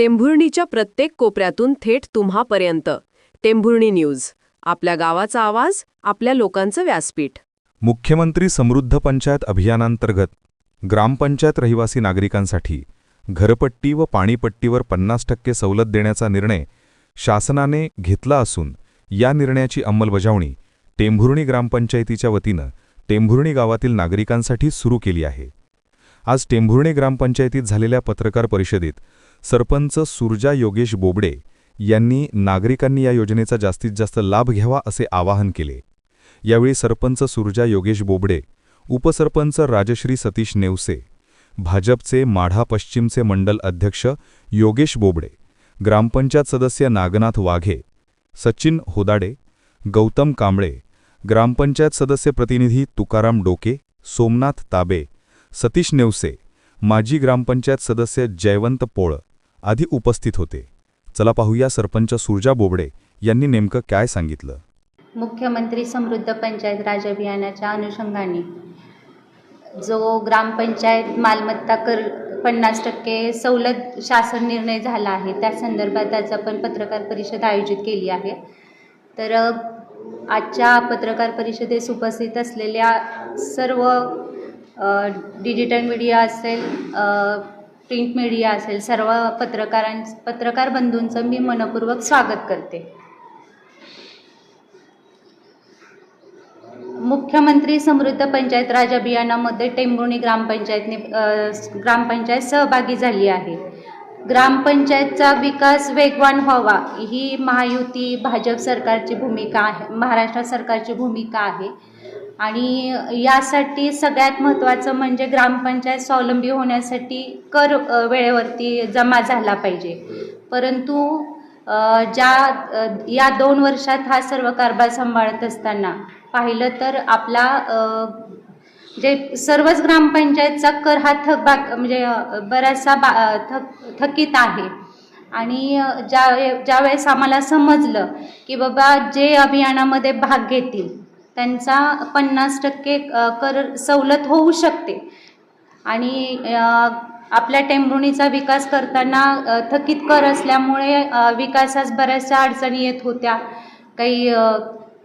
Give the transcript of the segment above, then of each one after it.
टेंभुर्णीच्या प्रत्येक कोपऱ्यातून थेट तुम्हापर्यंत. टेंभुर्णी न्यूज आपल्या गावाचा आवाज आपल्या लोकांचं व्यासपीठ. मुख्यमंत्री समृद्ध पंचायत अभियानांतर्गत ग्रामपंचायत रहिवासी नागरिकांसाठी घरपट्टी व पाणीपट्टीवर पन्नास टक्के सवलत देण्याचा निर्णय शासनाने घेतला असून या निर्णयाची अंमलबजावणी टेंभुर्णी ग्रामपंचायतीच्या वतीनं टेंभुर्णी गावातील नागरिकांसाठी सुरू केली आहे. आज टेंभुर्णी ग्रामपंचायतीत झालेल्या पत्रकार परिषदेत सरपंच सुरजा योगेश बोबडे यांनी नागरिकांनी या योजनेचा जास्तीत जास्त लाभ घ्यावा असे आवाहन केले. यावेळी सरपंच सुरजा योगेश बोबडे उपसरपंच राजश्री सतीश नेवसे भाजपचे माढा पश्चिमचे मंडल अध्यक्ष योगेश बोबडे ग्रामपंचायत सदस्य नागनाथ वाघे सचिन होदाडे गौतम कांबळे ग्रामपंचायत सदस्य प्रतिनिधी तुकाराम डोके सोमनाथ ताबे सतीश नेवसे माजी ग्रामपंचायत सदस्य जयवंत पोळ आधी उपस्थित होते. चला पाहूया सरपंच सुरजा बोबडे यांनी नेमकं काय सांगितलं. मुख्यमंत्री समृद्ध पंचायत राज अभियानाच्या अनुषंगाने. जो ग्रामपंचायत मालमत्ता कर पन्नास टक्के सवलत शासन निर्णय झाला आहे त्या संदर्भात आज आपण पत्रकार परिषद आयोजित केली आहे. तर आजच्या पत्रकार परिषदेस उपस्थित असलेल्या सर्व डिजिटल मीडिया असेल प्रिंट मीडिया असेल सर्व पत्रकारां पत्रकार बंधूंचं मी मनपूर्वक स्वागत करते. मुख्यमंत्री समृद्ध पंचायत राज अभियानामध्ये टेंभुर्णी ग्रामपंचायतने ग्रामपंचायत सहभागी झाली आहे. ग्रामपंचायतचा विकास वेगवान व्हावा ही महायुती भाजप सरकारची भूमिका आहे महाराष्ट्र सरकारची भूमिका आहे. आणि यासाठी सगळ्यात महत्त्वाचं म्हणजे ग्रामपंचायत स्वावलंबी होण्यासाठी कर वेळेवरती जमा झाला पाहिजे. परंतु ज्या या दोन वर्षात हा सर्व कारभार सांभाळत असताना पाहिलं तर आपला जे सर्वच ग्रामपंचायतचा कर हा थकबाक म्हणजे बराचसा बा थक थकीत आहे. आणि ज्या ज्यावेळेस आम्हाला समजलं की बाबा जे अभियानामध्ये भाग घेतील त्यांचा पन्नास टक्के कर सवलत होऊ शकते. आणि आपल्या टेंभुणीचा विकास करताना थकीत कर असल्यामुळे विकासास बऱ्याचशा अडचणी येत होत्या. काही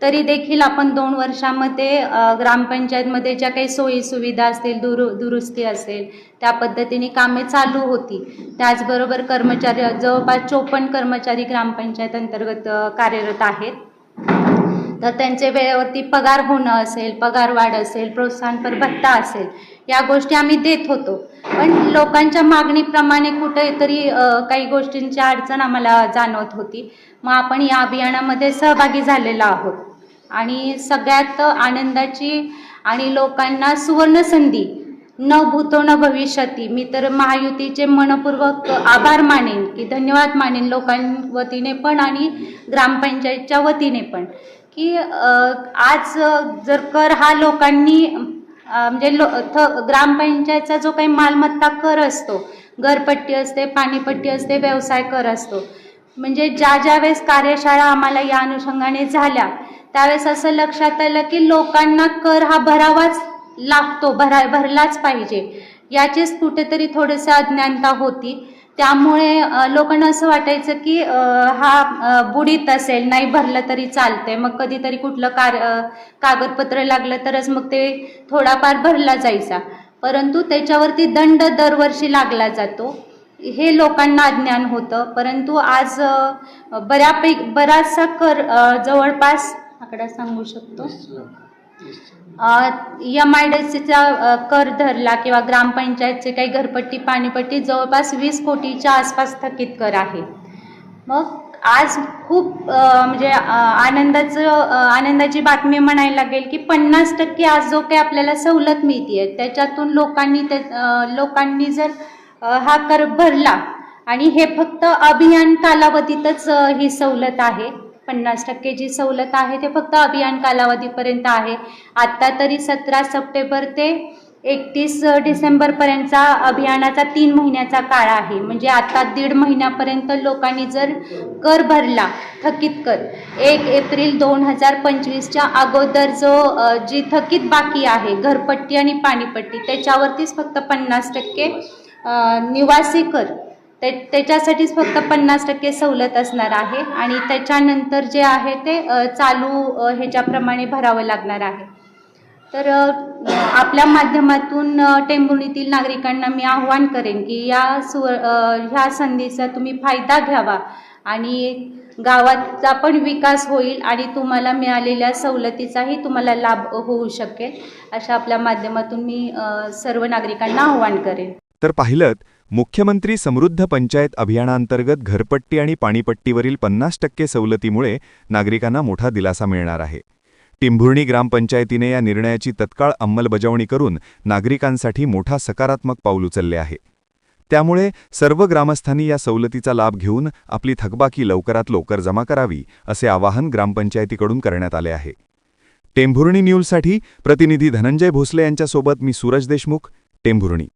तरी देखील आपण दोन वर्षामध्ये ग्रामपंचायतमध्ये ज्या काही सोयीसुविधा असतील दुरु दुरुस्ती असेल त्या पद्धतीने कामे चालू होती. त्याचबरोबर कर्मचारी जवळपास चोपन्न कर्मचारी ग्रामपंचायत अंतर्गत कार्यरत आहेत. तर त्यांचे वेळेवरती पगार होणं असेल पगार वाढ असेल प्रोत्साहनपर भत्ता असेल या गोष्टी आम्ही देत होतो. पण लोकांच्या मागणीप्रमाणे कुठेतरी काही गोष्टींची अडचण आम्हाला जाणवत होती. मग आपण या अभियानामध्ये सहभागी झालेलो आहोत. आणि सगळ्यात आनंदाची आणि लोकांना सुवर्ण संधी न भूतो न भविष्यती मी तर महायुतीचे मनपूर्वक आभार मानेन की धन्यवाद मानेन लोकांवतीने पण आणि ग्रामपंचायतच्या वतीने पण. की आज जर कर हा लोकांनी म्हणजे लो थ ग्रामपंचायतचा जो काही मालमत्ता कर असतो घरपट्टी असते पाणीपट्टी असते व्यवसाय कर असतो म्हणजे ज्या ज्या वेळेस कार्यशाळा आम्हाला या अनुषंगाने झाल्या त्यावेळेस असं लक्षात आलं की लोकांना कर हा भरावाच लागतो भरा भरलाच पाहिजे. याचीच कुठेतरी थोडंसं अज्ञानता होती. त्यामुळे लोकांना असं वाटायचं की हा बुडीत असेल नाही भरलं तरी चालते मग कधीतरी कुठलं कार कागदपत्र लागलं तरच मग ते थोडाफार भरला जायचा. परंतु त्याच्यावरती दंड दरवर्षी लागला जातो. हे लोकांना अज्ञान होतं. परंतु आज बऱ्यापैकी बराचसा कर जवळपास आकडा सांगू शकतो. एम आय डी सीचा कर धरला किंवा ग्रामपंचायतचे काही घरपट्टी पाणीपट्टी जवळपास वीस कोटीच्या आसपास थकीत कर आहे. मग आज खूप म्हणजे आनंदाचं आनंदाची बातमी म्हणायला लागेल की पन्नास टक्के आज जो काही आपल्याला सवलत मिळते त्याच्यातून लोकांनी ते लोकांनी जर हा कर भरला आणि हे फक्त अभियान कालावधीतच ही सवलत आहे पन्नास टक्के जी सवलत आहे ते फक्त अभियान कालावधीपर्यंत आहे. आत्ता तरी सतरा सप्टेंबर ते एकतीस डिसेंबरपर्यंतचा अभियानाचा तीन महिन्याचा काळ आहे. म्हणजे आता दीड महिन्यापर्यंत लोकांनी जर कर भरला थकीत कर एक एप्रिल दोन हजार पंचवीसच्या अगोदर जो जी थकीत बाकी आहे घरपट्टी आणि पाणीपट्टी त्याच्यावरतीच फक्त पन्नास टक्के निवासी कर ते त्याच्यासाठीच फक्त पन्नास टक्के सवलत असणार आहे आणि त्याच्यानंतर जे आहे ते चालू ह्याच्याप्रमाणे भरावं लागणार आहे. तर आपल्या माध्यमातून टेंभुणीतील टेंभुर्णीतील नागरिकांना मी आव्हान करेन की या सु ह्या संधीचा तुम्ही फायदा घ्यावा आणि गावाचा पण विकास होईल आणि तुम्हाला मिळालेल्या सवलतीचाही तुम्हाला लाभ होऊ शकेल अशा आपल्या माध्यमातून मी सर्व नागरिकांना आव्हान करेन. तर पाहिलं मुख्यमंत्री समृद्ध पंचायत अभियानांतर्गत घरपट्टी आणि पाणीपट्टीवरील पन्नास टक्के सवलतीमुळे नागरिकांना मोठा दिलासा मिळणार आहे. टिंभुर्णी ग्रामपंचायतीने या निर्णयाची तत्काळ अंमलबजावणी करून नागरिकांसाठी मोठा सकारात्मक पाऊल उचलले आहे. त्यामुळे सर्व ग्रामस्थांनी या सवलतीचा लाभ घेऊन आपली थकबाकी लवकरात लवकर जमा करावी असे आवाहन ग्रामपंचायतीकडून करण्यात आले आहे. टेंभुर्णी न्यूजसाठी प्रतिनिधी धनंजय भोसले यांच्यासोबत मी सूरज देशमुख टेंभुर्णी.